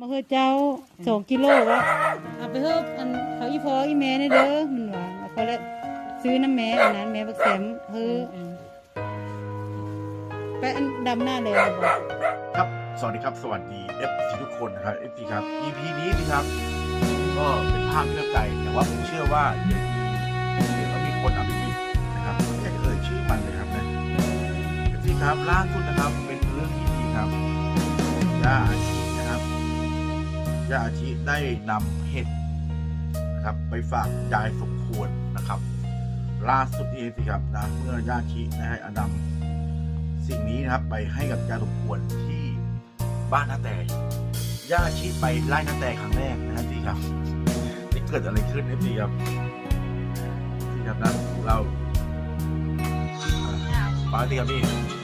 มาเฮอเจ้าสองกิโลวะเอาไปเฮออันเขาอีพออีแม่นี่เด้อมันว่าแล้วเขาเลยซื้อน้ำแม่อันนั้นแม่บักแสมเฮอไปอันดำหน้าเลยบ่ครับ สวัสดีครับ สวัสดี FC ทุกคนนะครับ FC ครับ EP นี้นะครับ ก็เป็นภาพที่เลือกใจแต่ว่าผมเชื่อว่าเดี๋ยวมีเดี๋ยวก็มีคนเอาไปบิดนะครับไม่อยากจะเอ่ยชื่อมันเลยครับนะ FC ครับล่าสุดนะครับเป็นเรื่องที่ดีครับย่าอาชีนะครับ ย่าอาชีได้นำเห็ดนะครับไปฝากยายสมควรนะครับ ล่าสุดนี้สิครับนะเมื่อย่าอาชีได้ให้อดัมสิ่งนี้นะครับไปให้กับยายสมควรที่บ้านนาแต่ย่าชีไปไล่นาแต่ครั้งแรกนะฮะที่ครับที่เกิดอะไรขึ้นเอฟซีครับที่ครับนะเราปกติครับพี่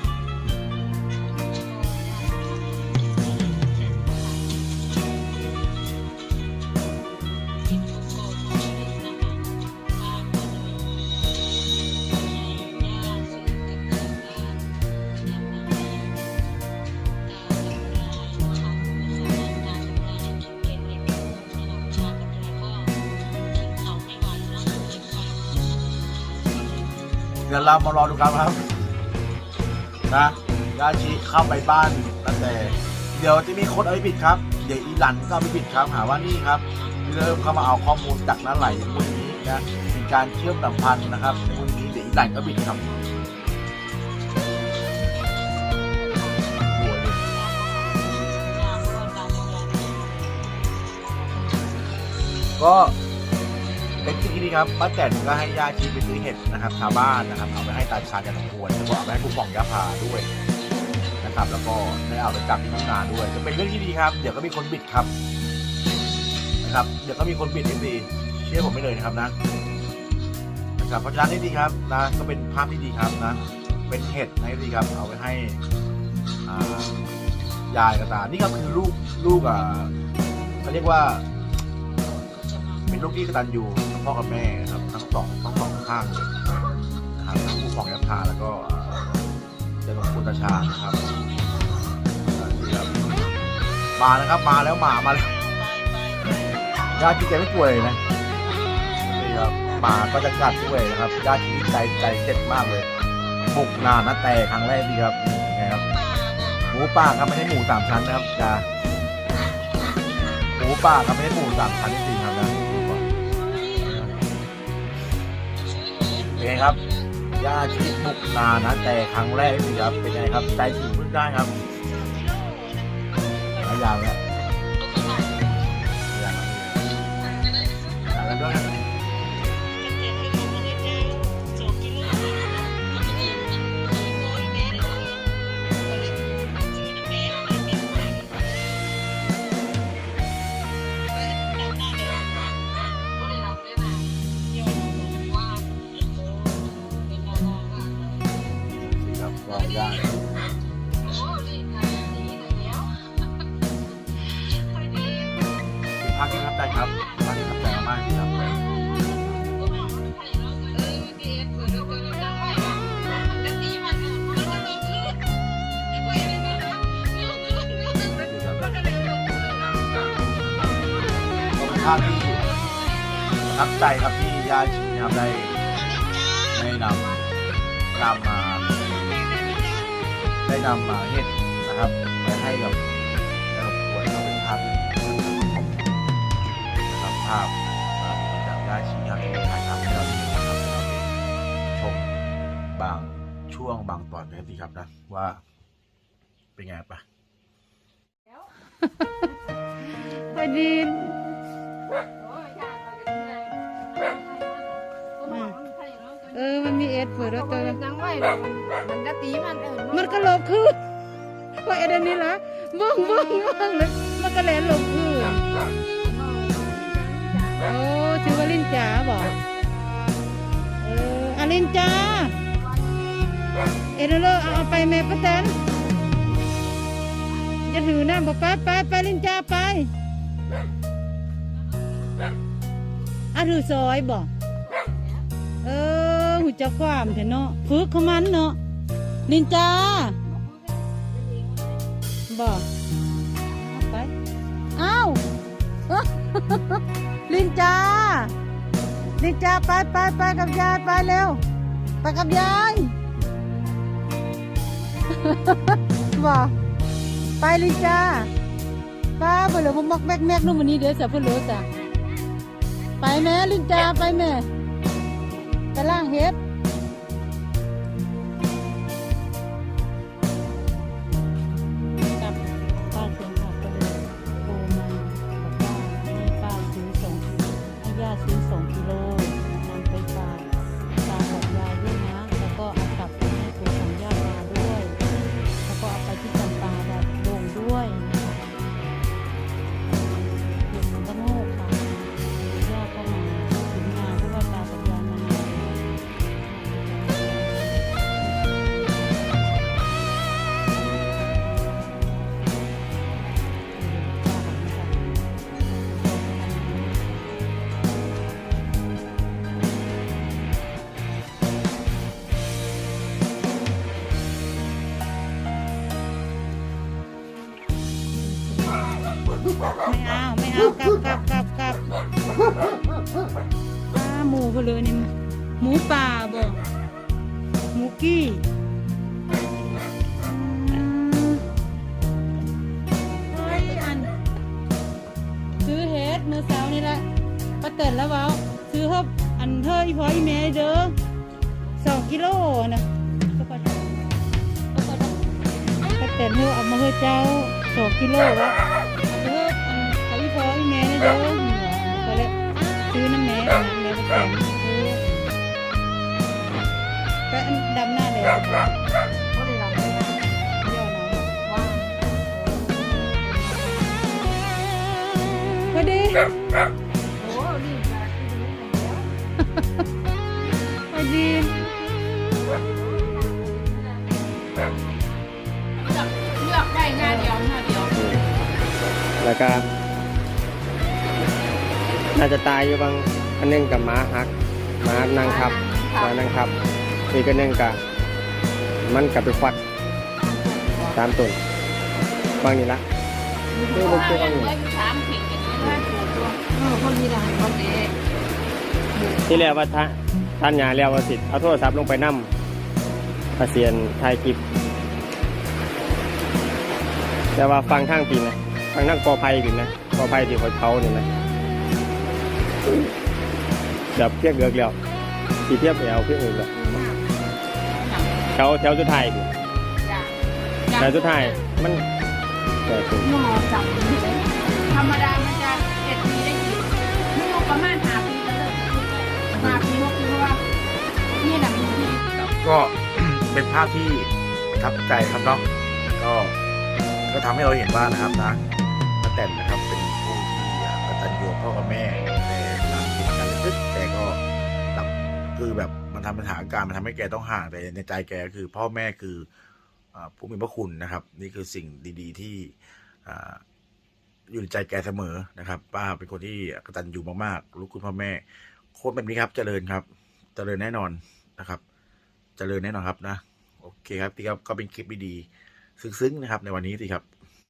ดี๋ยวเรามารอดูกันครับ นะยาชีเข้าไปบ้านนาแต่ เดี๋ยวจะมีคนเอาไปปิดครับ เดี๋ยวอีหลันก็เอาไปปิดครับ หาว่านี่ครับ เริ่มเข้ามาเอาข้อมูลจากน้าไหลในวันนี้นะมีการเชื่อมสัมพันธ์นะครับในวันนี้เดี๋ยวอีหลันก็ปิดครับก็ เป็นที่ที่ครับป้าแตนก็ให้ย่าชีไปซื้อเห็ดนะครับชาวบ้านนะครับ เอาไปให้ตาชาญยาสมควรแล้วก็เอาไปให้ผู้ปองยาพาด้วยนะครับ แล้วก็ได้เอาไปจับที่ทุ่งนาด้วยจะเป็นเรื่องที่ดีครับ เดี๋ยวก็มีคนบิดครับนะครับ เดี๋ยวก็มีคนบิดเองดีเชื่อผมไม่เลยนะครับนะนะครับเพราะฉะนั้นนี่ดีครับนะก็เป็นภาพที่ดีครับนะ เป็นเห็ดนะดีครับเอาไปให้ยายกับตานี่ก็คือลูกลูกอ่าเขาเรียกว่า เป็นลูกที่กตัญญูทั้งพ่อกับแม่ครับทั้งสองทั้งสองข้างเลยนะครับทั้งผู้ปองยาพาแล้วก็เจ้าหลวงพุทธชานะครับอ่าที่ครับมาครับมาแล้วหมามาแล้วญาติที่แกไม่ป่วยนะนี่ครับหมาก็จะกัดด้วยนะครับญาติที่ใจใจเจ็บมากเลยบุกนานะแต่ครั้งแรกดีครับไงครับหมูป่าครับไม่ใช่หมูสามชั้นนะครับจ้าหมูป่าครับไม่ใช่หมูสามชั้นจริงครับนะ เป็นไงครับย่าชีบุกนานะแต่ครั้งแรกนี่ครับเป็นไงครับใจถึงพึ่งได้ครับหลายอย่างแล้วอย่ ภาพที่ประทับใจครับที่ย่าชีนครับได้ได้นำนำมา ได้นำมาเห็ดนะครับไปให้กับแล้วปวยก็เป็นภาพที่นะครับภาพเอ่อจากย่าชีครับที่ถ่ายทำให้เราได้ชมบางช่วงบางตอนกันสิครับนะว่าเป็นไงปะพอดี เออมันมีเอ็ดเปิดแล้วตัวนังไว้เรามันจะตีมันเออมันก็หลบคือว่าเอ็ดอันนี้ละเบิ้งเบิ้งเบิ้งเลยมันก็แหลนหลบคือโอ้ถือว่าลินจ๋าบอกเอออาลินจ๋าเอ็ดเอาเลยเอาเอาไปแม่ป้าแตนจะถือนะบอกไปไปไปลินจ๋าไป อะถือซอยบอกเออหูจะความเถอะเนาะฝึกของมันเนาะลินจาบอกไปอ้าลินจาลินจาไปไปไปกับยายไปเร็วไปกับยายบอกไปลินจาป้าไปเลยมมักแมกแมกนู่นวันนี้เดี๋ยวจะพูดเลยจ้ะ ไปแม่ลินจาไปแม่ไปล่างเฮ็ด กลับกลับกลับปลาหมูเพนเลยนี่หมูป่าบอกหมูกี้อันซื้อเฮ็ดเมื่อเช้านี่แหละป้าเตินแล้วเว้าซื้อเฮบอันเธออีพออีเมย์เด้อสองกิโลนะก็พอได้ก็พอได้ป้าเตินเธอเอามาเฮอเจ้าสองกิโลวะ เด้อหัวก็เลยซื้อน้ำแม่อันนั้นแม่ก็แถมเออก็อันดำหน้าเลยก็เลยเราไม่ได้ย่อหนาวว่าพอดีโอ้รีบมาที่นี่แล้วพอดีเลือกได้หน้าเดียวหน้าเดียวแล้วก็ น่าจะตายอยู่บางอันหนึงกับหม้าหักหม้านั่งทับหม้านั่งทับอีกอันหนึงกับมันกับไปควัดตามต้นบางนี่ละเออว่าบ่เกี่ยวยักังนเหลืออยู่สามเข่งกันนี้ว่าถูกตัวเออคนมีดังคนเด็กที่แรกว่าท่าท่านยาแล้วว่าสิเอาโทรศัพท์ลงไปนั่มอาเซียนถ่ายคลิปแต่ว่าฟังข้างปีนะฟังนั่งกอไผ่ปีนะกอไผ่ที่เขาเขานี่นะ แบบเพียกเกือกแล้วสีเทียบแอวเพียกอื่นแล้วแถวแถวสุดท้ายปีแถวสุดท้ายมันแต่ถึงหมอจับธรรมดามันจะเจ็ดปีได้กี่ไม่รู้ประมาณห้าปีก็เลิกห้าปีหกปีเพราะว่านี่แหละมันที่ครับก็เป็นภาพที่ประทับใจครับเนาะก็ก็ทำให้เราเห็นว่านะครับนะป้าแตนนะครับเป็นผู้ที่กตัญญูกับพ่อกับแม่แต่ ตามเหตุการณ์ระทึกแต่ก็แบบคือแบบมันทำป็นสถานการณ์มันทำให้แกต้องห่างแต่ในใจแกคือพ่อแม่คืออผู้มีพระคุณนะครับ นี่คือสิ่งดีๆ ที่ออยู่ในใจแกเสมอนะครับ ป้าเป็นคนที่กตัญญูมากๆรู้คุณพ่อแม่โคนแบบนี้ครับ เจริญครับ เจริญแน่นอนนะครับ เจริญแน่นอนครับนะ โอเคครับพี่ครับก็เป็นคลิปดีๆซึ้งๆนะครับ ในวันนี้สิครับ